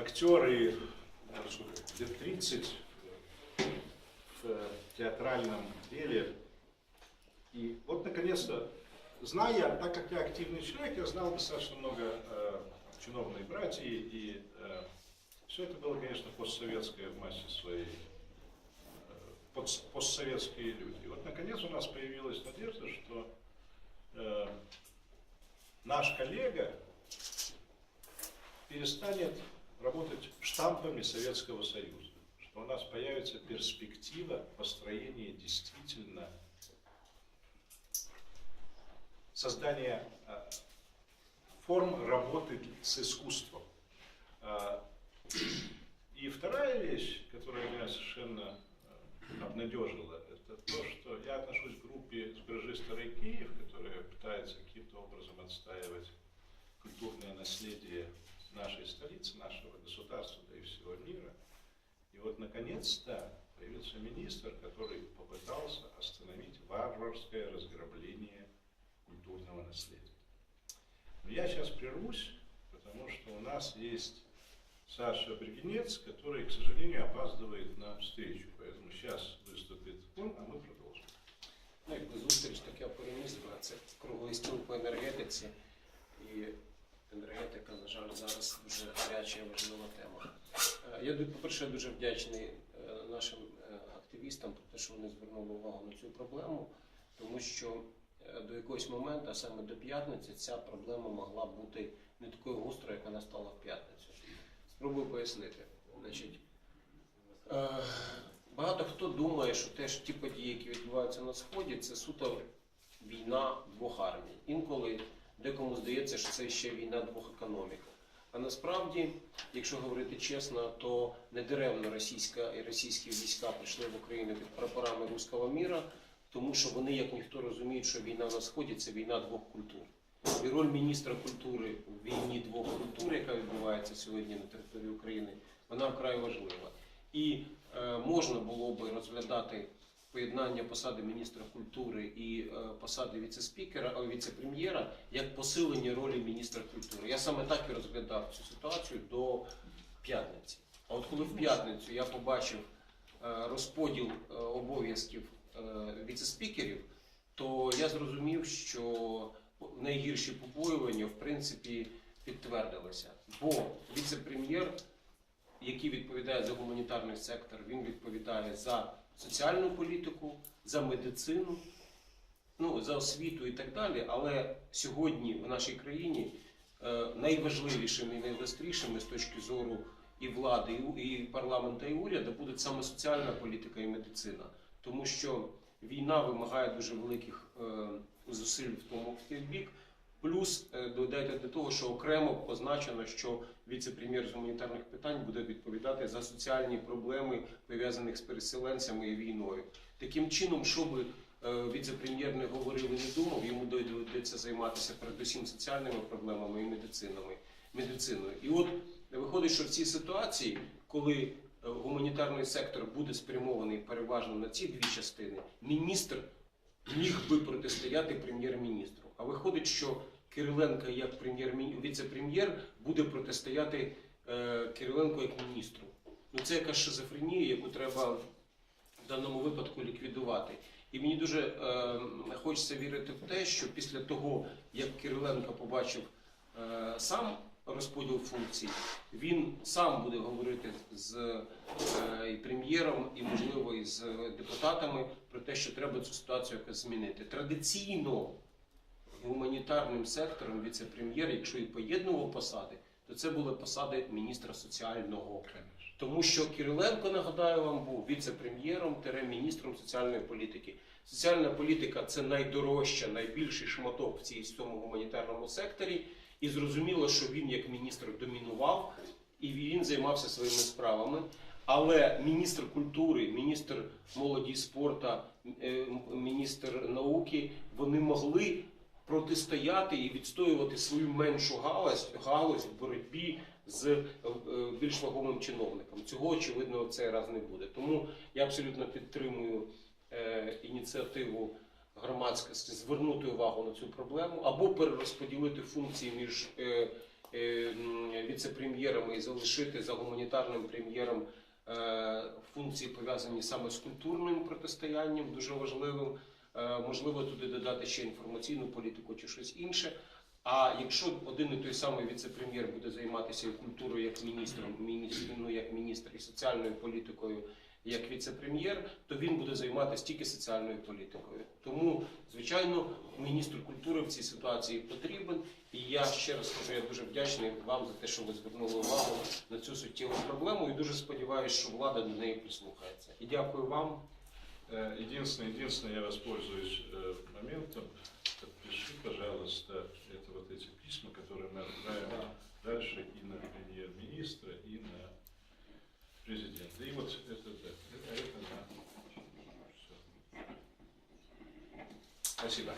актер и сколько, лет 30 в э, театральном деле. И вот, наконец-то, зная, так как я активный человек, я знал достаточно много э, чиновной братьи, и все это было, конечно, постсоветское в массе своей, э, постсоветские люди. И вот, наконец, у нас появилась надежда, что э, наш коллега перестанет работать штампами Советского Союза, что у нас появится перспектива построения действительно создания э, форм работы с искусством. А, И вторая вещь, которая меня совершенно э, обнадежила, это то, что я отношусь к группе «Сбережи Старый Киев», которая пытается каким-то образом отстаивать культурное наследие нашей столицы, нашего государства, да и всего мира. И вот, наконец-то, появился министр, который попытался остановить варварское разграбление культурного наследия. Но я сейчас прервусь, потому что у нас есть Саша Бригинец, который, к сожалению, опаздывает на встречу. Поэтому сейчас выступит он, а мы продолжим. Ну, якби зустріч таке переміство, це круглий стіл по енергетиці. Жаль, зараз дуже гаряча і важлива тема. Е, Я, по-перше, дуже вдячний е, нашим е, активістам про те, що вони звернули увагу на цю проблему, тому що до якогось моменту, а саме до п'ятниці, ця проблема могла бути не такою гострою, як вона стала в п'ятницю. Спробую пояснити. Значить, Багато хто думає, що теж ті події, які відбуваються на сході, це суто війна двох армій. Інколи декому здається, що це ще війна двох економік. А насправді, якщо говорити чесно, то не даремно російська і російські війська прийшли в Україну під прапорами руського міра, тому що вони, як ніхто, розуміють, що війна на сході це війна двох культур. І роль міністра культури в війні двох культур, яка відбувається сьогодні на території України, вона вкрай важлива. І е, можна було би розглядати поєднання посади міністра культури і е, посади віце-спікера, віце-прем'єра як посилення ролі міністра культури. Я саме так і розглядав цю ситуацію до п'ятниці. А от коли в п'ятницю я побачив е, розподіл е, обов'язків віце-спікерів, то я зрозумів, що найгірші побоювання в принципі підтвердилися. Бо віце-прем'єр який відповідає за гуманітарний сектор, він відповідає за соціальну політику, за медицину, ну, за освіту і так далі. Але сьогодні в нашій країні е, найважливішими і найгострішими з точки зору і влади, і, у- і уряду будуть саме соціальна політика і медицина. Тому що війна вимагає дуже великих е, зусиль в тому в бік. Плюс е, додайте до того, що окремо позначено, що віце-прем'єр з гуманітарних питань буде відповідати за соціальні проблеми, пов'язаних з переселенцями і війною. Таким чином, що е, віце-прем'єр не говорив і не думав, йому доведеться займатися передусім соціальними проблемами і медицинами, медициною. І от виходить, що в цій ситуації, коли е, гуманітарний сектор буде спрямований переважно на ці дві частини, міністр міг би протистояти прем'єр-міністру. А виходить, що Кириленко як прем'єр віце-прем'єр буде протистояти е, Кириленко як міністру. Ну це якась шизофренія, яку треба в даному випадку ліквідувати. І мені дуже е, хочеться вірити в те, що після того, як Кириленко побачив е, сам розподіл функцій, він сам буде говорити з е, і прем'єром, і можливо і з депутатами про те, що треба цю ситуацію якось змінити. Традиційно гуманітарним сектором віце-прем'єр, якщо і поєднував посади, то це були посади міністра соціального. Тому що Кириленко, нагадаю вам, був віце-прем'єром міністром соціальної політики. Соціальна політика це найдорожча, найбільший шматок в цій цьому гуманітарному секторі. І зрозуміло, що він як міністр домінував і він займався своїми справами. Але міністр культури, міністр молоді спорту, е, міністр науки вони могли протистояти і відстоювати свою меншу галузь, галузь в боротьбі з е, більш вагомим чиновником. Цього очевидно в цей раз не буде. Тому я абсолютно підтримую е, ініціативу громадськості звернути увагу на цю проблему або перерозподілити функції між е, віце-прем'єрами і залишити за гуманітарним прем'єром функції пов'язані саме з культурним протистоянням, дуже важливим. Е, Можливо, туди додати ще інформаційну політику чи щось інше. А якщо один і той самий віце-прем'єр буде займатися культурою як міністром, міністр, ну, як міністр і соціальною політикою як віце-прем'єр, то він буде займатися тільки соціальною політикою. Тому, звичайно, міністр культури в цій ситуації потрібен. І я ще раз кажу, я дуже вдячний вам за те, що ви звернули увагу на цю суттєву проблему, і дуже сподіваюся, що влада до неї прислухається. І дякую вам. Э, Единственное, единственное, я воспользуюсь э, моментом. Подпиши, пожалуйста, это вот эти письма, которые мы отправим дальше и на премьер-министра, и на президента. И вот это, да, это, это на... Спасибо.